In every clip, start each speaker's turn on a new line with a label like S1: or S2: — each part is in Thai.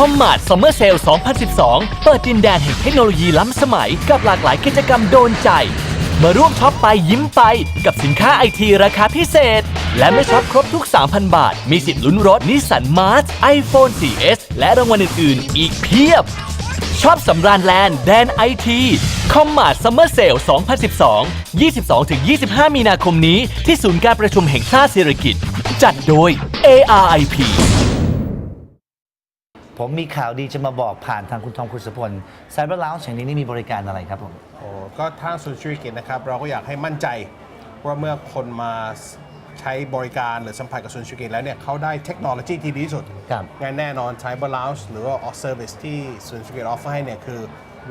S1: คอมมาดซัมเมอร์เซล2012 เปิดดินแดนแห่งเทคโนโลยีล้ำสมัยกับหลากหลายกิจกรรมโดนใจ มาร่วมช็อปไปยิ้มไปกับสินค้าไอทีราคาพิเศษ และเมื่อช็อปครบทุก 3,000 บาท มีสิทธิ์ลุ้นรถนิสสันมาร์ i ไอโฟน 4S และรางวัลอื่น ๆ อีกเพียบช็อบสำราญแลนด์แดนไอทีคอมมาดซัมเมอร์เซล2012 22-25 มีนาคมนี้ที่ศูนย์การประชุมแห่งชาติสิริกิติ์จัดโดย ARIP
S2: ผมมีข่าวดีจะมาบอกผ่านทางคุณทองคุณสพลไซเบอร์ล u วแห่งนี้นี่มีบริการอะไรครับผม
S3: โอ้ก็ทางศูนย์ธุรกิจนะครับ เราก็อยากให้มั่นใจว่าเมื่อคนมาใช้บริการหรือสัมผัสกับศูนย์ธุรกิจแล้วเนี่ยเขาได้เทคโนโลยีที่ดีที่สุด
S2: ครับ
S3: งั้นแน่นอน Cyber Lounge หรือว่า Service ที่ศูนย์ธุรกิจออฟเฟอร์ให้เนี่ยคือ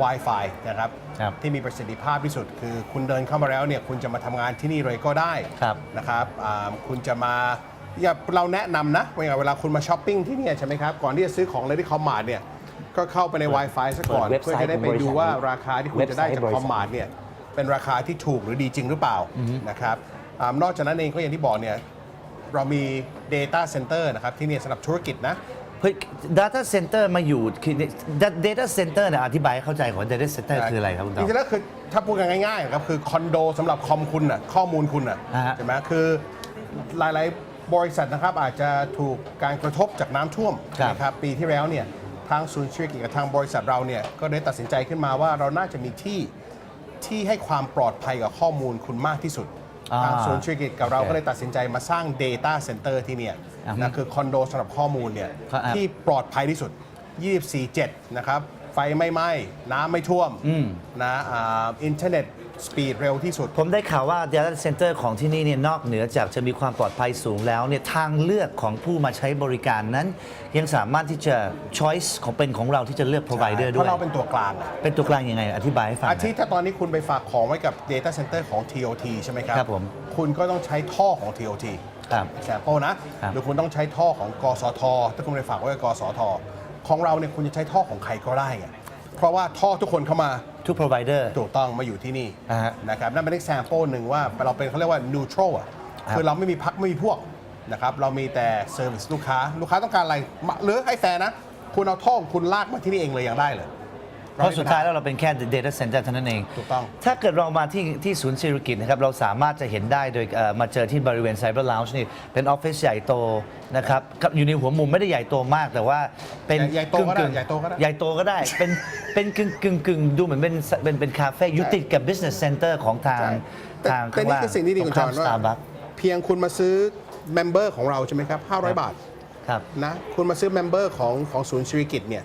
S3: Wi-Fi นะครับ
S2: ครับ
S3: ที่มีประสิทธิภาพที่สุด คือคุณเดินเข้ามาแล้วเนี่ยคุณจะมาทำงานที่นี่เลยก็ได้
S2: ครับ
S3: นะครับอ่าคุณจะมา อย่าเราแนะนำนะเวลาเวลาคุณมาช้อปปิ้งที่เนี่ยใช่ไหมครับ ก่อนที่จะซื้อของเลยที่คอมมาร์ทเนี่ย ก็เข้าไปใน Wi-Fi ซะก่อน
S2: เปิดเว็บ
S3: เพื่อ
S2: ไซต์
S3: จะได้ไป
S2: ของบริษัท
S3: ดูว่าราคาที่คุณจะได้จาก
S2: เว็บไซต์
S3: คอมมาร์ทเนี่ยเป็นราคาที่ถูกหรือดีจริงหรือเปล่านะครับอานอกจากนั้นเองก็อย่างที่บอกเนี่ยเรามี Data Center นะครับที่เนี่ยสำหรับธุรกิจนะ
S2: เฮ้ย Data Center มาอยู่คือ Data Center เนี่ยอธิบายให้เข้าใจก่อน Data Center คืออะไรครับคุณท
S3: จ
S2: อง
S3: ริงๆแล้วคือถ้าพูดกันง่ายๆครับคือคอนโดสำหรับคอมคุณน่ะข้อมูลคุณน่ะ
S2: อ่าฮะ
S3: ใช่ไหมคือหลายๆ บริษัทนะครับอาจจะถูกการกระทบจากน้ำท่วม
S2: ครับ
S3: นะครับปีที่แล้วเนี่ยทางศูนย์ธุรกิจกับทางบริษัทเราเนี่ยก็ได้ตัดสินใจขึ้นมาว่าเราน่าจะมีที่ที่ให้ความปลอดภัยกับข้อมูลคุณมากที่สุด
S2: อ่า
S3: ทางศูนย์ธุรกิจกับเรา
S2: โอเค
S3: ก็เลยตัดสินใจมาสร้าง Data Center ที่เนี่ย
S2: อ่าฮะ
S3: นะคือคอนโดสำหรับข้อมูลเนี่ย
S2: ครับ
S3: ที่ปลอดภัยที่สุด 24-7 นะครับ ไฟไม่ไหม้ น้ำไม่ท่วมนะอ่าอินเทอร์เน็ต สปีดเร็วที่สุด
S2: ผมได้ข่าวว่า Data Center ของที่นี่เนี่ยนอกเหนือจากจะมีความปลอดภัยสูงแล้วเนี่ยทางเลือกของผู้มาใช้บริการนั้น ยังสามารถที่จะ choice ของเป็นของเราที่จะเลือก provider
S3: เพ
S2: ด้วย
S3: ราะเราเป็นตัวกลางอะ
S2: เป็นตัวกลางยังไง อธิบายให้ฟังหน่
S3: อา
S2: อย
S3: ทิตย์ถ้าตอนนี้คุณไปฝากของไว้กับ Data Center ของ TOT ใช่ไหมครับ
S2: ครับผม
S3: คุณก็ต้องใช้ท่อของ TOT
S2: ครับ
S3: แซมเปิลนะ
S2: ครับ
S3: หรือคุณต้องใช้ท่อของกสทถ้าคุณไปฝากไว้กับกสท ของเราเนี่ยคุณจะใช้ท่อของใครก็ได้ไง เพราะว่าท่อทุกคนเข้ามา
S2: ทุก provider
S3: ถูกต้องมาอยู่ที่นี่
S2: อ่าฮะ
S3: นะครับนั่นเป็น example หนึ่งว่าเราเป็นเขาเรียกว่า neutral อะ
S2: ครับ
S3: คือเราไม่มีพักไม่มีพวกนะครับเรามีแต่ service ลูกค้า ลูกค้าต้องการอะไรมาหรือให้แฟร์นะ คุณเอาท่อของคุณลากมาที่นี่เองเลยยังได้เลย
S2: เพราะสุดท้ายแล้วเราเป็นแค่ data center เท่านั้นเอง
S3: ถูกต้อง
S2: ถ้าเกิดเรามาที่ที่ศูนย์เศรษฐกิจนะครับ เราสามารถจะเห็นได้โดยเอ่อมาเจอที่บริเวณ Cyber Lounge นี่ เป็นออฟฟิศใหญ่โตนะครับครับอยู่ในหัวมุมไม่ได้ใหญ่โตมากแต่ว่าเป็น
S3: ใหญ่โตก็ได้
S2: งๆ
S3: ใหญ่โตก็ได้
S2: ใหญ่โตก็ได้ เป็นเป็นกึ่งกึ่งกึ่งดูเหมือนเป็นเป็นเป็นคาเฟ่อยู่ติดกับ business center ของทาง
S3: แต่
S2: ทาง
S3: แต่
S2: ข้าง
S3: นี่
S2: ล่าง
S3: คือสิ่งที่ดีคุณจอห์น
S2: ส
S3: ว่า
S2: ตาร์บัค
S3: เพียงคุณมาซื้อ member ของเราใช่ไหมครับ 500 บาท
S2: ครับ
S3: นะ คุณมาซื้อ member ของของศูนย์ชีวิกิจเนี่ย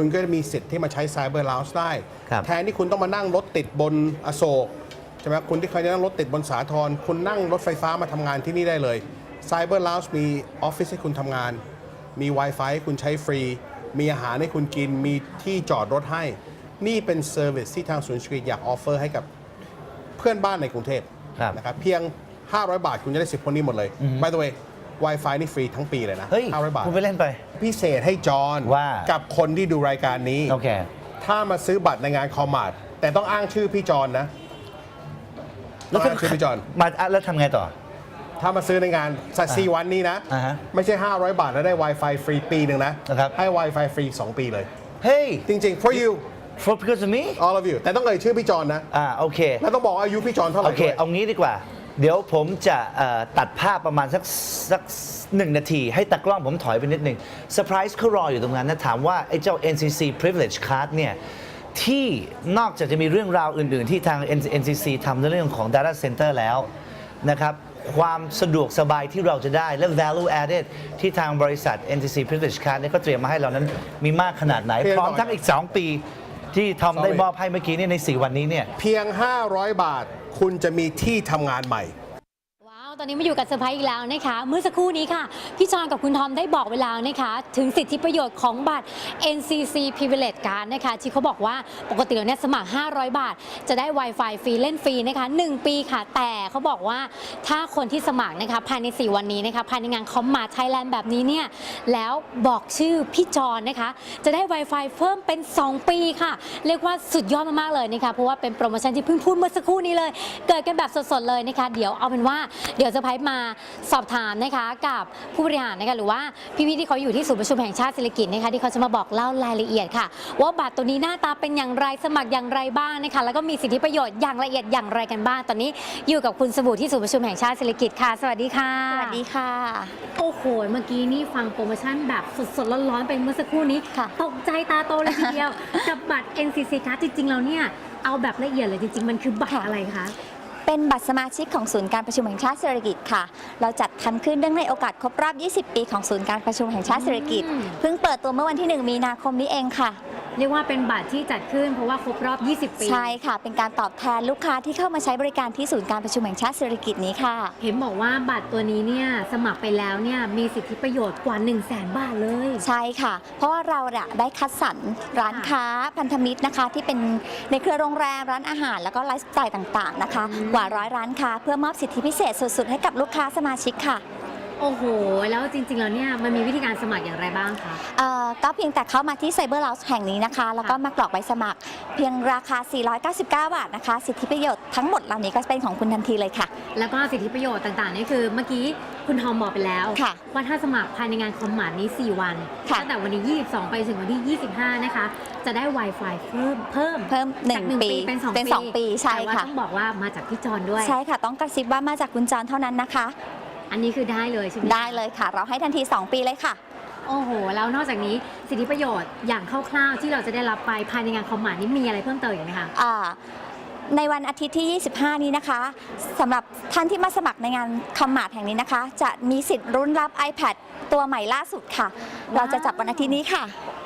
S3: คุณก็จะมีสิทธิ์ที่มาใช้ Cyber Lounge ได้
S2: ครับ
S3: แทนที่คุณต้องมานั่งรถติดบนอโศกใช่ไหมคุณที่เคยนั่งรถติดบนสาทรคุณนั่งรถไฟฟ้ามาทำงานที่นี่ได้เลย Cyber Lounge มีออฟฟิศให้คุณทำงาน มี Wi-Fi ให้คุณใช้ฟรี มีอาหารให้คุณกิน มีที่จอดรถให้ นี่เป็นเซอร์วิสที่ทางศูนย์ชีวิตอยากออฟเฟอร์ให้กับ เพื่อนบ้านในกรุงเทพ
S2: ครับ
S3: นะครับเพียง 500 บาทคุณจะได้สิทธิ์พวกนี้หมดเลย by the way Wi-Fi นี่ฟรีทั้งปีเลยนะ
S2: เฮ้ย
S3: 500 บาท
S2: คุณไปเล่นไป
S3: พิเศษให้จอห์น
S2: ว่า
S3: กับคนที่ดูรายการนี้
S2: โอเค
S3: ถ้ามาซื้อบัตรในงานคอมมาร์ทแต่ต้องอ้างชื่อพี่จอห์นนะต้องอ้างชื่อพี่จอห์น
S2: มาอะแล้วทำไงต่อ
S3: ถ้ามาซื้อในงานสัตซีวันนี้นะ
S2: อ่าฮะ
S3: ไม่ใช่ 500 บาทแล้วได้ Wi-Fi ฟรีปีหนึ่งนะ
S2: นะครับ
S3: ให้ Wi-Fi ฟรี 2 ปีเลย
S2: เฮ้ย
S3: จริง ๆ for you
S2: for because of me
S3: all of you แต่ต้องเอ่ยชื่อพี่จอห์นนะ
S2: อ่าโอเค
S3: แล้วต้องบอกว่าอายุพี่จอห์นเท่าไห
S2: โอ
S3: ร่
S2: เค
S3: ด้วย
S2: เอางี้ดีกว่า เดี๋ยวผมจะเอ่อตัดภาพประมาณสักสักหนึ่งนาที ให้ตากล้องผมถอยไปนิดหนึ่งเซอร์ไพรส์เขารออยู่ตรงนั้นนะถามว่าไอ้เจ้า NCC privilege card เนี่ย ที่นอกจากจะมีเรื่องราวอื่น ๆ ที่ทาง NCC ทำในเรื่องของ data center แล้วนะครับ ความสะดวกสบายที่เราจะได้ และ value added ที่ทางบริษัท NCC privilege card เนี่ยก็เตรียมมาให้เรานั้นมีมากขนาดไหน
S3: เพียง
S2: พร้อม
S3: หน่อย
S2: ทั้งอีก 2 ปีที่ทอมได้มอบให้เมื่อกี้เนี่ยใน 4 วันนี้เนี่ย
S3: เพียง 500 บาท คุณจะมีที่ทำงานใหม่
S4: ตอนนี้มาอยู่กับเซอร์ไพรส์อีกแล้วนะคะ เมื่อสักครู่นี้ค่ะ พี่จอนกับคุณทอมได้บอกเวลานะคะ ถึงสิทธิประโยชน์ของบัตร NCC Privilege Card นะคะที่เขาบอกว่าปกติแล้วเนี่ยสมัคร 500 บาท จะได้ Wi-Fi ฟรีเล่นฟรีนะคะ 1 ปีค่ะ แต่เขาบอกว่าถ้าคนที่สมัครนะคะภายใน 4 วันนี้นะคะภายในงานคอมมาไทยแลนด์แบบนี้เนี่ยแล้วบอกชื่อพี่จอนนะคะ จะได้ Wi-Fi เพิ่มเป็น 2 ปีค่ะ เรียกว่าสุดยอดมากๆเลยนะคะเพราะว่าเป็นโปรโมชั่นที่เพิ่งพูดเมื่อสักครู่นี้เลย เกิดกันแบบสดๆเลยนะคะ เดี๋ยวเอาเป็นว่าเดี๋ยวยวเซอร์ไพรส์มาสอบถามนะคะกับผู้บริหารนะคะหรือว่าพี่ๆที่เขาอยู่ที่ศูนย์ประชุมแห่งชาติศิริกิติ์นะคะที่เขาจะมาบอกเล่ารายละเอียดค่ะ ว่าบัตรตัวนี้หน้าตาเป็นอย่างไรสมัครอย่างไรบ้างนะคะแล้วก็มีสิทธิประโยชน์อย่างละเอียดอย่างไรกันบ้างตอนนี้อยู่กับคุณสบู่ที่ศูนย์ประชุมแห่งชาติศิริกิติ์ค่ะ สวัสดีค่ะ
S5: สวัสดีค่ะ
S4: โอ้โหเมื่อกี้นี่ฟังโปรโมชั่นแบบสดๆร้อนๆไปเมื่อสักครู่นี้
S5: ค่ะ
S4: ตกใจตาโตเลยทีเดียวกับบัตร NCC คะจริงๆแล้วเนี่ยเอาแบบละเอียดเลยจริง ๆ มันคือบัตรอะไรคะ
S5: เป็นบัตรสมาชิกของศูนย์การประชุมแห่งชาติเศรษฐกิจค่ะ เราจัดทำขึ้นเนื่องในโอกาสครบรอบ 20 ปีของศูนย์การประชุมแห่งชาติเศรษฐกิจ
S4: อืม
S5: เพิ่งเปิดตัวเมื่อวันที่ 1 มีนาคมนี้เองค่ะ
S4: เรียกว่าเป็นบัตรที่จัดขึ้นเพราะว่าครบรอบ 20 ปี
S5: ใช่ค่ะ เป็นการตอบแทนลูกค้าที่เข้ามาใช้บริการที่ศูนย์การประชุมแห่งชาติเศรษฐกิจนี้ค่ะ
S4: เห็นบอกว่าบัตรตัวนี้เนี่ยสมัครไปแล้วเนี่ยมีสิทธิประโยชน์กว่า 1 0 0 0 0แสนบาทเลย
S5: ใช่ค่ะ เพราะว่าเราเนี่ยได้คัดสรรร้านค้าพันธมิตรนะคะ ที่เป็นในเครือโรงแรมร้านอาหาร แล้วก็ไลฟ์สไตล์ต่างๆนะคะ
S4: อืม
S5: กว่าร้อยร้านค้าเพื่อมอบสิทธิพิเศษสุดๆให้กับลูกค้าสมาชิกค่ะ
S4: โอ้โห แล้วจริง ๆ แล้วเนี่ยมันมีวิธีการสมัครอย่างไรบ้างคะ
S5: เอ่อก็เพียงแต่เข้ามาที่ Cyber Lounge แห่งนี้นะคะ แล้วก็มากรอกใบสมัคร เพียงราคา 499 บาทนะคะ สิทธิประโยชน์ทั้งหมดเหล่านี้ก็เป็นของคุณทันทีเลยค่ะ
S4: แล้วก็สิทธิประโยชน์ต่างๆนี่คือ เมื่อกี้คุณทอมบอกไปแล้ว
S5: ค่ะ
S4: ว่าถ้าสมัครภายในงานคอมมาร์ทนี้ 4 วัน
S5: ค่ะ
S4: ตั้งแต่วันนี้22 ไปถึงวันที่ 25 นะคะ จะได้ Wi-Fi เพิ่มเพิ่ม
S5: เพิ่ม
S4: จาก
S5: 1 ปี
S4: เป็น 2
S5: เป็น
S4: ปี
S5: 2ปีใช่
S4: แต่ว่า
S5: ค่ะ
S4: ต้องบอกว่ามาจากพี่จอนด้วย
S5: ใช่ค่ะ ต้องกระซิบว่ามาจากคุณจรเท่านั้นนะคะ
S4: อันนี้คือได้เลยใช่ไหม
S5: ได้เลยค่ะ เราให้ทันที 2 ปีเลยค่ะ
S4: โอ้โห แล้วนอกจากนี้สิทธิประโยชน์อย่างคร่าวๆที่เราจะได้รับไปภายในงานคอมมาร์ทนี้มีอะไรเพิ่มเติมอีกไหมคะ
S5: อ่าในวันอาทิตย์ที่ 25 นี้นะคะสำหรับท่านที่มาสมัครในงานคอมมาร์ทแห่งนี้นะคะ จะมีสิทธิ์รุ่นรับ iPad ตัวใหม่ล่าสุดค่ะ เราจะจับวันอาทิตย์นี้ค่ะ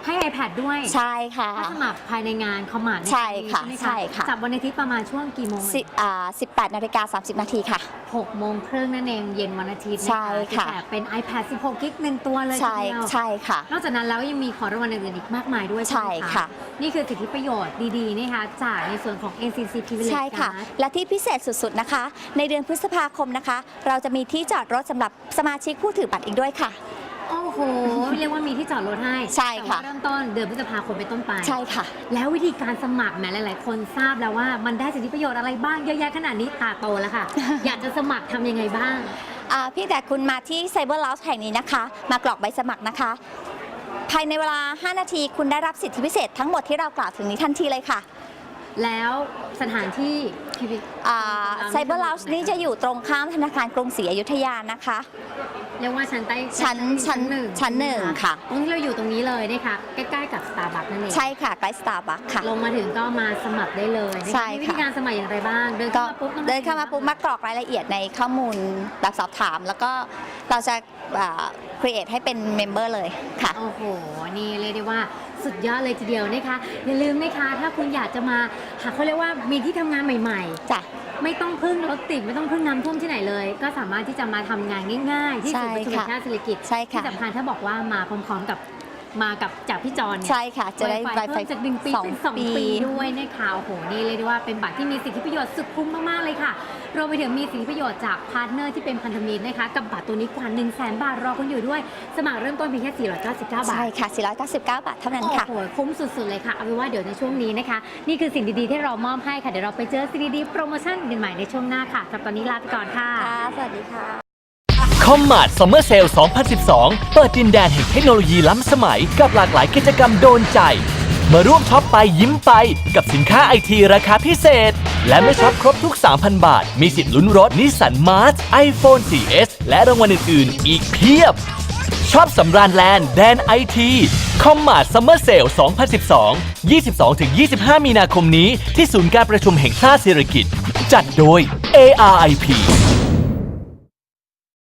S4: ให้ iPad ด้วย
S5: ใช่ค่ะ
S4: ถ้าสมัครภายในงานคอมมาร์ท
S5: ใช่ค่ะ
S4: ไหม
S5: ใช่ค่ะ
S4: จับวันอาทิตย์ประมาณช่วงกี่โมง
S5: สิอ่า18นาฬิกา30นาทีค่ะ
S4: 6โมงครึ่งนั่นเองเย็นวันอาทิตย์น
S5: ใช่ค่ะ
S4: แต่เป็น iPad 16กิกหนึ่งตัวเลย
S5: ใช่
S4: ทีเดียว
S5: ใช่ค่ะ
S4: นอกจากนั้นแล้วยังมีของรางวัลอื่นๆอีกมากมายด้วย
S5: ใช่
S4: ไหม
S5: ค่ะ
S4: นี่คือสิทธิประโยชน์ดีๆนะคะจากในส่วนของ NCC Privilege
S5: ใช่ค่ะ
S4: Card
S5: และที่พิเศษสุดๆนะคะ ในเดือนพฤษภาคมนะคะ เราจะมีที่จอดรถสำหรับสมาชิกผู้ถือบัตรอีกด้วยค่ะ
S4: โอ้โห เรียกว่ามีที่จอดรถให้
S5: ใช่ค่ะ
S4: แต่ว่าเริ่มต้นเดือนพฤษภาคมเป็นต้นไป
S5: ใช่ค่ะ
S4: แล้ววิธีการสมัครแหมหลาย ๆ คนทราบแล้วว่ามันได้สิทธิประโยชน์อะไรบ้างเยอะแยะขนาดนี้ตาโตแล้วค่ะ อยากจะสมัครทำยังไงบ้าง
S5: อ่าเพี่แต่คุณมาที่ Cyber Lounge แห่งนี้นะคะ มากรอกใบสมัครนะคะ ภายในเวลา 5 นาทีคุณได้รับสิทธิพิเศษทั้งหมดที่เรากล่าวถึงนี้ทันทีเลยค่ะ
S4: แล้วสถานที่พิพิธ
S5: อ่า Cyber Lounge นี้จะอยู่ตรงข้ามธนาคารกรุงศรีอยุธยานะคะ
S4: เรียกว่าชั้นใต้
S5: ชั้นชั้น
S4: หนึ่ง
S5: ชั้นหนึ่งค่ะ
S4: ตรงที่เราอยู่ตรงนี้เลยนะคะใกล้ๆกับ Starbucks นั่นเอง
S5: ใช่ค่ะใกล้ Starbucks ค่ะ
S4: ลงมาถึงก็มาสมัครได้เลยนะคะ
S5: ใช่
S4: มีวิ
S5: ค่ะ
S4: ธีการสมัครอย่างไรบ้าง เดิน
S5: ก็
S4: เข้ามาปุ๊บต้อง
S5: เดินเข้ามาปุ๊บมากรอกรายละเอียดในข้อมูลแบบสอบถาม แล้วก็เราจะอ่า create ให้เป็นเมมเบอร์เลยค่ะ
S4: โอ้โห นี่เรียกได้ว่า สุดยอดเลยทีเดียวนะคะอย่าลืมนะคะถ้าคุณอยากจะมาหาเขาเรียกว่ามีที่ทำงานใหม่ ๆ
S5: จ้ะ
S4: ไม่ต้องพึ่งรถติดไม่ต้องพึ่งน้ำท่วมที่ไหนเลย ก็สามารถที่จะมาทำงานง่าย ๆ ที่
S5: ใช่
S4: ศูนย์ประชุมแห่ง
S5: ค่ะ
S4: ชาติศิริกิติ์
S5: ใช่ค่ะ
S4: ที่สำคัญถ้าบอกว่ามาพร้อมๆกับ มากับจากพี่จอนเนี่ย
S5: ใช่ค่ะ จะได้
S4: Wi-Fi
S5: Wi-Fi
S4: เพิ่มจากหนึ่งปี
S5: สอง
S4: เป็นสอง
S5: ปี
S4: ปีด้วยนะคะโอ้โหนี่เลยกได้ว่าเป็นบัตรที่มีสิทธิประโยชน์สุดคุ้มมาก ๆ เลยค่ะรวมไปถึงมีสิทธิประโยชน์จากพาร์ทเนอร์ที่เป็นพันธมิตรนะคะกับบัตรตัวนี้กว่า 1 0 0 0 0แบาทรอคุณอยู่ด้วย สมัครเริ่มต้นเพียงแค่ 499 บาท
S5: ใช่ค่ะ 499 บาทเท่านั้นค่ะ
S4: โอ้โหคุ้มสุด ๆ เลยค่ะเอาเป็นว่าเดี๋ยวในช่วงนี้นะคะ นี่คือสิ่งดีๆที่เรามอบให้ค่ะ เดี๋ยวเราไปเจอสิ่งดีๆโปรโมชั่นกันใหม่ในช่วงหน้าค่ะสำหรับตอนนี้ลาไปก่อนค่ะ
S5: ค่ะ สวัสดีค่ะ
S1: คอมมาร์ทซัมเมอร์เซล2012 เปิดดินแดนแห่งเทคโนโลยีล้ำสมัยกับหลากหลายกิจกรรมโดนใจ มาร่วมช็อปไปยิ้มไปกับสินค้าไอทีราคาพิเศษ และเมื่อช็อปครบทุก 3,000 บาท มีสิทธิ์ลุ้นรถนิสสันมาร์ i iPhone 4S และรางวัลอื่นๆ อีกเพียบชอบสำราญแลนด์แดนไอทีคอมมาร์ทซัมเมอร์เซล2012 22-25 มีนาคมนี้ที่ศูนย์การประชุมแห่งชาติสิริกิติ์จัดโดย ARIP